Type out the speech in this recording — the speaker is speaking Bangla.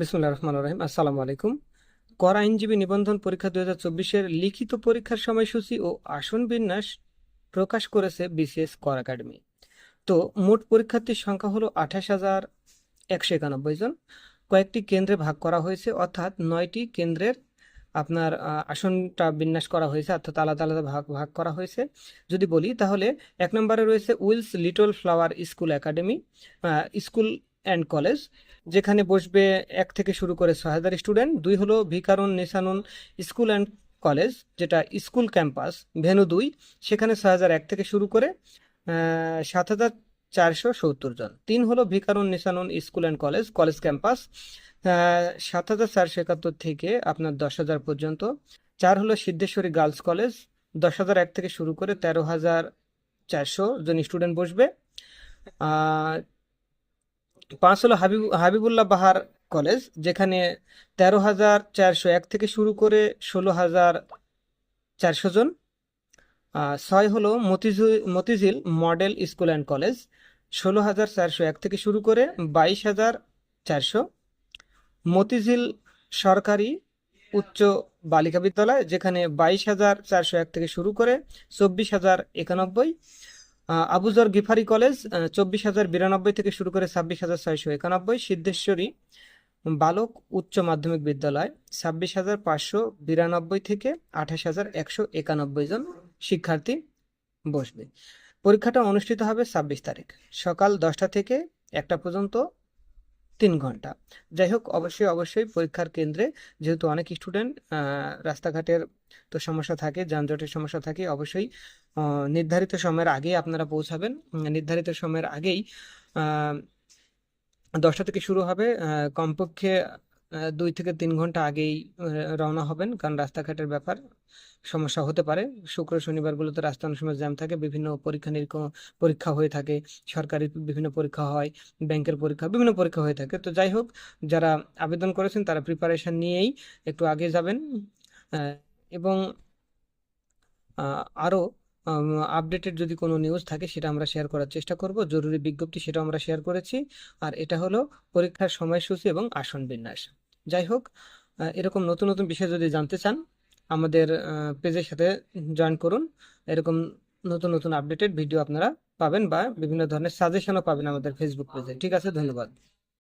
বিসমুল্লাহ রহমান রহিম। আসসালামু আলাইকুম। কর আইনজীবী নিবন্ধন পরীক্ষা দুই হাজার চব্বিশের লিখিত পরীক্ষার সময়সূচি ও আসন বিন্যাস প্রকাশ করেছে বিসিএস কর একাডেমি। তো মোট পরীক্ষার্থীর সংখ্যা হলো আঠাশ হাজার একশো একানব্বই জন। কয়েকটি কেন্দ্রে ভাগ করা হয়েছে, অর্থাৎ নয়টি কেন্দ্রের আপনার আসনটা বিন্যাস করা হয়েছে, অর্থাৎ আলাদা আলাদা ভাগ ভাগ করা হয়েছে। যদি বলি তাহলে এক নম্বরে রয়েছে Wills little flower school academy school and college যেখানে বসবে এক থেকে শুরু করে ছয় হাজার স্টুডেন্ট দুই হলো Viqarun, Nisanun school and college যেটা স্কুল ক্যাম্পাস, ভেনু দুই, সেখানে ছয় হাজার এক থেকে শুরু করে সাত হাজার চারশো সত্তর জন। তিন হলো Viqarun, Nisanun school and college college campus সাত হাজার চারশো একাত্তর থেকে আপনার দশ হাজার পর্যন্ত। চার হলো সিদ্ধেশ্বরী গার্লস কলেজ, দশ হাজার এক থেকে শুরু করে তেরো হাজার চারশো জন স্টুডেন্ট বসবে। পাঁচ হলো হাবিব হাবিবুল্লাহ বাহার কলেজ, যেখানে তেরো হাজার চারশো এক থেকে শুরু করে ষোলো হাজার চারশো জন। ছয় হলো Motijheel Motijheel model school and college, ষোলো হাজার চারশো এক থেকে শুরু করে বাইশ হাজার চারশো। মতিঝিল সরকারি উচ্চ বালিকা বিদ্যালয়, যেখানে বাইশ হাজার চারশো এক থেকে শুরু করে চব্বিশ হাজার একানব্বই। আবুজর গিফারি কলেজ চব্বিশ হাজার বিরানব্বই থেকে শুরু করে ছাব্বিশ হাজার ছয়শো একানব্বই, সিদ্ধেশ্বরী বালক উচ্চ মাধ্যমিক বিদ্যালয়, ছাব্বিশ হাজার পাঁচশো বিরানব্বই থেকে আঠাশ হাজার একশো একানব্বই জন শিক্ষার্থী বসবে। পরীক্ষাটা অনুষ্ঠিত হবে ছাব্বিশ তারিখ, সকাল দশটা থেকে একটা পর্যন্ত তিন ঘণ্টা। যাই হোক, অবশ্যই অবশ্যই পরীক্ষার কেন্দ্রে যেহেতু অনেক স্টুডেন্ট রাস্তাঘাটের তো সমস্যা থাকে, যানজটের সমস্যা থাকে, অবশ্যই নির্ধারিত সময়ের আগেই আপনারা পৌঁছাবেন। নির্ধারিত সময়ের আগেই দশটা থেকে শুরু হবে। কমপক্ষে দুই থেকে তিন ঘণ্টা আগেই রওনা হবেন কারণ রাস্তাঘাটের ব্যাপার সমস্যা হতে পারে। শুক্র শনিবারগুলোতে রাস্তা অনেক সময় জ্যাম থাকে বিভিন্ন পরীক্ষা নিরীক্ষা পরীক্ষা হয়ে থাকে সরকারি বিভিন্ন পরীক্ষা হয় ব্যাংকের পরীক্ষা বিভিন্ন পরীক্ষা হয়ে থাকে। তো যাই হোক যারা আবেদন করেছেন তারা প্রিপারেশন নিয়েই একটু আগে যাবেন। এবং আহ, আরও আপডেটেড যদি কোনো নিউজ থাকে, সেটা আমরা শেয়ার করার চেষ্টা করব। জরুরি বিজ্ঞপ্তি সেটা আমরা শেয়ার করেছি। আর এটা হলো পরীক্ষার সময়সূচি এবং আসন বিন্যাস। যাই হোক এরকম নতুন নতুন বিষয় যদি জানতে চান, আমাদের পেজের সাথে জয়েন করুন। এরকম নতুন নতুন আপডেটেড ভিডিও আপনারা পাবেন বা বিভিন্ন ধরনের সাজেশনও পাবেন আমাদের ফেসবুক পেজে ঠিক আছে, ধন্যবাদ।